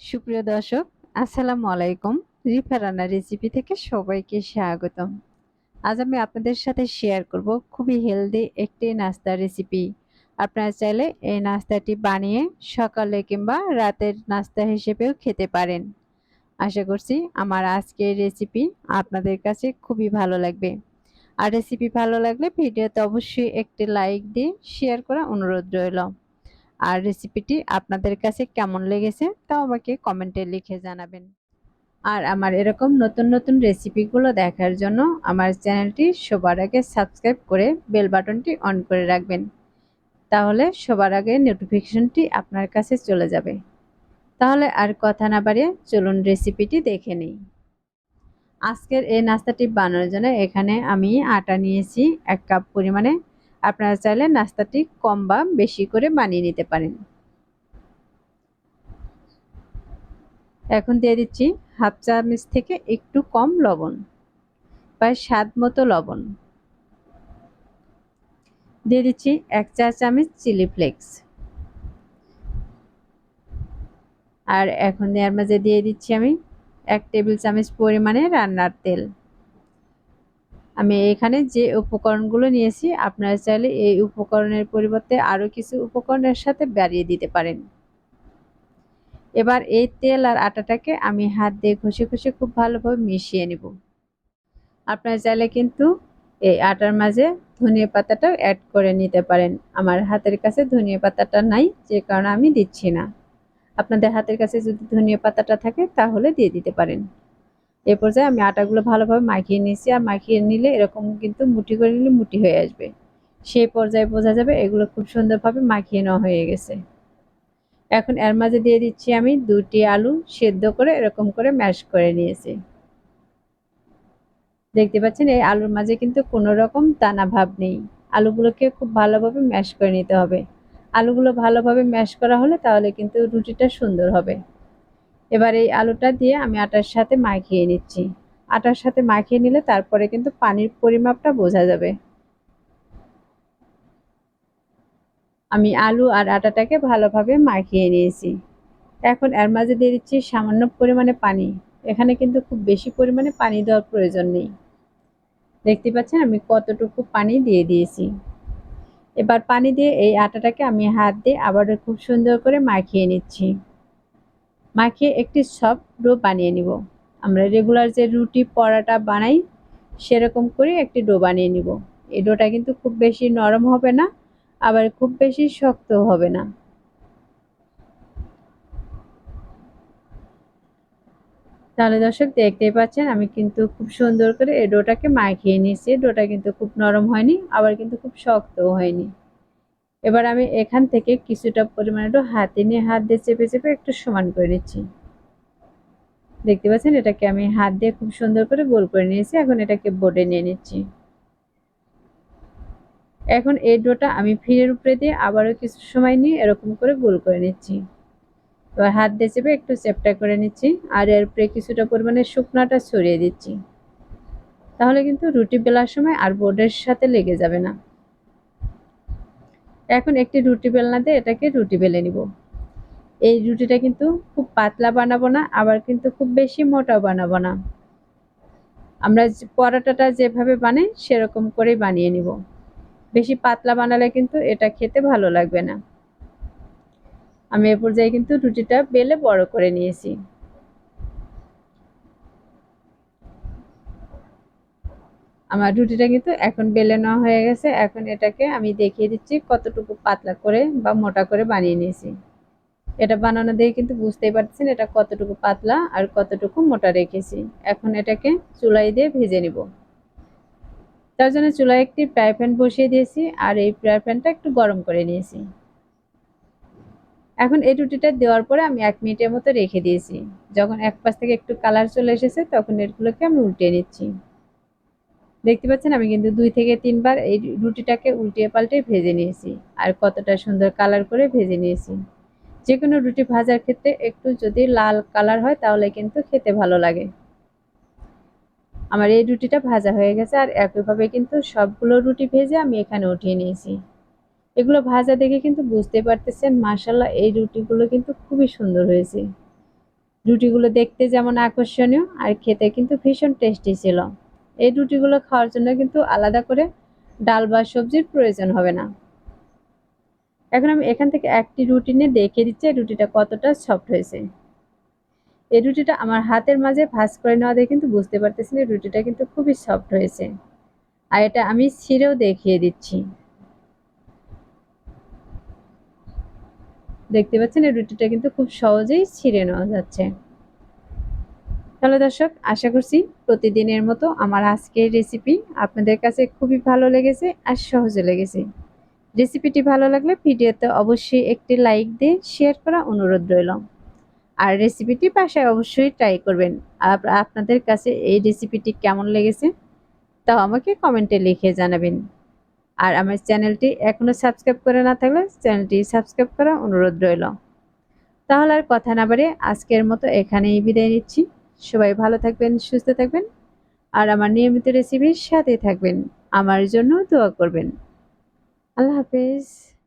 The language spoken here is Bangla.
সুপ্রিয় দর্শক, আসসালামু আলাইকুম। রিফা রান্না রেসিপি থেকে সবাইকে স্বাগতম। আজ আমি আপনাদের সাথে শেয়ার করব খুবই হেলদি একটি নাস্তা রেসিপি আপনারা চাইলে এই নাস্তাটি বানিয়ে সকালে কিংবা রাতের নাস্তা হিসেবেও খেতে পারেন। আশা করছি আমার আজকের রেসিপি আপনাদের কাছে খুবই ভালো লাগবে। আর রেসিপি ভালো লাগলে ভিডিওতে অবশ্যই একটি লাইক দিয়ে শেয়ার করা অনুরোধ রইল। আর রেসিপিটি আপনাদের কাছে কেমন লেগেছে তাও আমাকে কমেন্টে লিখে জানাবেন। আর আমার এরকম নতুন নতুন রেসিপিগুলো দেখার জন্য আমার চ্যানেলটি সবার আগে সাবস্ক্রাইব করে বেল বাটনটি অন করে রাখবেন। তাহলে সবার আগে নোটিফিকেশনটি আপনার কাছে চলে যাবে। তাহলে আর কথা না বাড়িয়ে চলুন রেসিপিটি দেখে নিই। আজকের এই নাস্তাটি বানানোর জন্য এখানে আমি আটা নিয়েছি এক কাপ পরিমাণে আপনারা চাইলে নাস্তাটি কম বা বেশি করে বানিয়ে নিতে পারেন। এখন দিয়ে দিচ্ছি হাফ চামচ থেকে একটু কম লবণ, প্রায় স্বাদ মতো লবণ। দিয়ে দিচ্ছি এক চা চামচ চিলি ফ্লেক্স। আর এখন দেওয়ার মাঝে দিয়ে দিচ্ছি আমি এক টেবিল চামচ পরিমাণে রান্নার তেল। আমি এখানে যে উপকরণগুলো নিয়েছি, আপনারা চাইলে এই উপকরণের পরিবর্তে আরও কিছু উপকরণের সাথে বাড়িয়ে দিতে পারেন। এবার এই তেল আর আটাটাকে আমি হাত দিয়ে ঘষে ঘষে খুব ভালোভাবে মিশিয়ে নেব। আপনারা চাইলে কিন্তু এই আটার মাঝে ধনিয়া পাতাটাও অ্যাড করে নিতে পারেন। আমার হাতের কাছে ধনিয়া পাতাটা নাই, যে কারণে আমি দিচ্ছি না। আপনাদের হাতের কাছে যদি ধনিয়া পাতাটা থাকে, তাহলে দিয়ে দিতে পারেন। এ পর্যায়ে আমি আটাগুলো ভালোভাবে মাখিয়ে নিয়েছি আর মাখিয়ে নিলে এরকম কিন্তু মুঠি করে নিলে মুটি হয়ে আসবে। সেই পর্যায়ে বোঝা যাবে এগুলো খুব সুন্দরভাবে মাখিয়ে নেওয়া হয়ে গেছে। এখন এর মাঝে দিয়ে দিচ্ছি আমি দুটি আলু সেদ্ধ করে এরকম করে ম্যাশ করে নিয়েছি। দেখতে পাচ্ছেন এই আলুর মাঝে কিন্তু কোনো রকম দানা ভাব নেই। আলুগুলোকে খুব ভালোভাবে ম্যাশ করে নিতে হবে। আলুগুলো ভালোভাবে ম্যাশ করা হলে তাহলে কিন্তু রুটিটা সুন্দর হবে। এবার এই আলুটা দিয়ে আমি আটার সাথে মাখিয়ে নিচ্ছি। আটার সাথে মাখিয়ে নিলে তারপরে কিন্তু পানির পরিমাপটা বোঝা যাবে। আমি আলু আর আটাটাকে ভালোভাবে মাখিয়ে নিয়েছি। এখন এর মাঝে দিয়ে দিচ্ছি সামান্য পরিমাণে পানি। এখানে কিন্তু খুব বেশি পরিমাণে পানি দেওয়ার প্রয়োজন নেই। দেখতে পাচ্ছেন আমি কতটুকু পানি দিয়ে দিয়েছি। এবার পানি দিয়ে এই আটাটাকে আমি হাত দিয়ে আবারও খুব সুন্দর করে মাখিয়ে নিচ্ছি। মাখিয়ে একটি সফট ডো বানিয়ে নিব। আমরা রেগুলার যে রুটি পরাটা বানাই, সেরকম করে একটি ডো বানিয়ে নিব। এই ডোটা কিন্তু খুব বেশি নরম হবে না, আবার খুব বেশি শক্ত হবে না। তাহলে দর্শক, দেখতেই পাচ্ছেন, আমি কিন্তু খুব সুন্দর করে এই ডোটাকে মাখিয়ে নিয়েছি। ডোটা কিন্তু খুব নরম হয়নি, আবার কিন্তু খুব শক্তও হয়নি। এবার আমি এখান থেকে কিছুটা পরিমাণ একটু হাতে নিয়ে হাত দিয়ে চেপে চেপে একটু সমান করে নিচ্ছি। দেখতে পাচ্ছেন? এটাকে আমি হাত দিয়ে খুব সুন্দর করে গোল করে নিয়েছি। এখন এটাকে বোর্ডে নিয়ে নিচ্ছি। এখন এই ডোটা আমি ফিরের উপরে দিয়ে আবারও কিছু সময় নিয়ে এরকম করে গোল করে নিচ্ছি। এবার হাত দিয়ে চেপে একটু চেপটা করে নিচ্ছি আর এর উপরে কিছুটা পরিমাণে শুকনাটা ছড়িয়ে দিচ্ছি। তাহলে কিন্তু রুটি বেলার সময় আর বোর্ডের সাথে লেগে যাবে না। এখন একটি রুটি বেলনা দিয়ে এটাকে রুটি বেলে নিব। এই রুটিটা কিন্তু খুব পাতলা বানাবো না, আবার কিন্তু খুব বেশি মোটাও বানাবো না। আমরা পরোটাটা যেভাবে বানাই, সেরকম করেই বানিয়ে নিব। বেশি পাতলা বানালে কিন্তু এটা খেতে ভালো লাগবে না। আমি এ পর্যায়ে কিন্তু রুটিটা বেলে বড় করে নিয়েছি। আমার রুটিটা কিন্তু এখন বেলে নেওয়া হয়ে গেছে। এখন এটাকে আমি দেখিয়ে দিচ্ছি কতটুকু পাতলা করে বা মোটা করে বানিয়ে নিয়েছি। এটা বানানো দিয়ে কিন্তু বুঝতেই পারছেন এটা কতটুকু পাতলা আর কতটুকু মোটা রেখেছি। এখন এটাকে চুলাই দিয়ে ভেজে নিব। তার জন্য চুলায় একটি ফ্রাই প্যান বসিয়ে দিয়েছি আর এই ফ্রাই প্যানটা একটু গরম করে নিয়েছি। এখন এই রুটিটা দেওয়ার পরে আমি এক মিনিটের মতো রেখে দিয়েছি। যখন এক পাশ থেকে একটু কালার চলে এসেছে তখন এগুলোকে আমি উল্টিয়ে নিচ্ছি। দেখতে পাচ্ছেন, আমি কিন্তু দুই থেকে তিনবার এই রুটিটাকে উল্টিয়ে পাল্টে ভেজে নিয়েছি। আর কতটা সুন্দর কালার করে ভেজে নিয়েছি। যে কোনো রুটি ভাজার ক্ষেত্রে একটু যদি লাল কালার হয়, তাহলে কিন্তু খেতে ভালো লাগে। আমার এই রুটিটা ভাজা হয়ে গেছে, আর একইভাবে কিন্তু সবগুলো রুটি ভেজে আমি এখানে উঠিয়ে নিয়েছি। এগুলো ভাজা দেখে কিন্তু বুঝতে পারতেছেন মাসাল্লাহ এই রুটিগুলো কিন্তু খুবই সুন্দর হয়েছে। রুটিগুলো দেখতে যেমন আকর্ষণীয়, আর খেতে কিন্তু ভীষণ টেস্টি ছিল। এই রুটিগুলো খাওয়ার জন্য কিন্তু আলাদা করে ডাল বা সবজির প্রয়োজন হবে না। এখন আমি এখান থেকে একটি রুটি নিয়ে দেখে দিচ্ছি রুটিটা কতটা সফট হয়েছে। এই রুটিটা আমার হাতের মাঝে ভাজ করে নেওয়া দিয়ে কিন্তু বুঝতে পারতেছি না রুটিটা কিন্তু খুবই সফট হয়েছে। আর এটা আমি ছিঁড়েও দেখিয়ে দিচ্ছি। দেখতে পাচ্ছেন এই রুটিটা কিন্তু খুব সহজেই ছিঁড়ে নেওয়া যাচ্ছে। তাহলে দর্শক, আশা করছি প্রতিদিনের মতো আমার আজকের রেসিপি আপনাদের কাছে খুবই ভালো লেগেছে আর সহজে লেগেছে। রেসিপিটি ভালো লাগলে ভিডিওতে অবশ্যই একটি লাইক দিয়ে শেয়ার করা অনুরোধ রইল। আর রেসিপিটি বাসায় অবশ্যই ট্রাই করবেন। আর আপনাদের কাছে এই রেসিপিটি কেমন লেগেছে, তাও আমাকে কমেন্টে লিখে জানাবেন। আর আমার চ্যানেলটি এখনও সাবস্ক্রাইব করে না থাকলে চ্যানেলটি সাবস্ক্রাইব করা অনুরোধ রইল। তাহলে আর কথা না বাড়িয়ে আজকের মতো এখানেই বিদায় নিচ্ছি। সবাই ভালো থাকবেন, সুস্থ থাকবেন। আর আমার নিয়মিত রেসিপির সাথে থাকবেন। আমার জন্য দোয়া করবেন। আল্লাহ হাফেজ।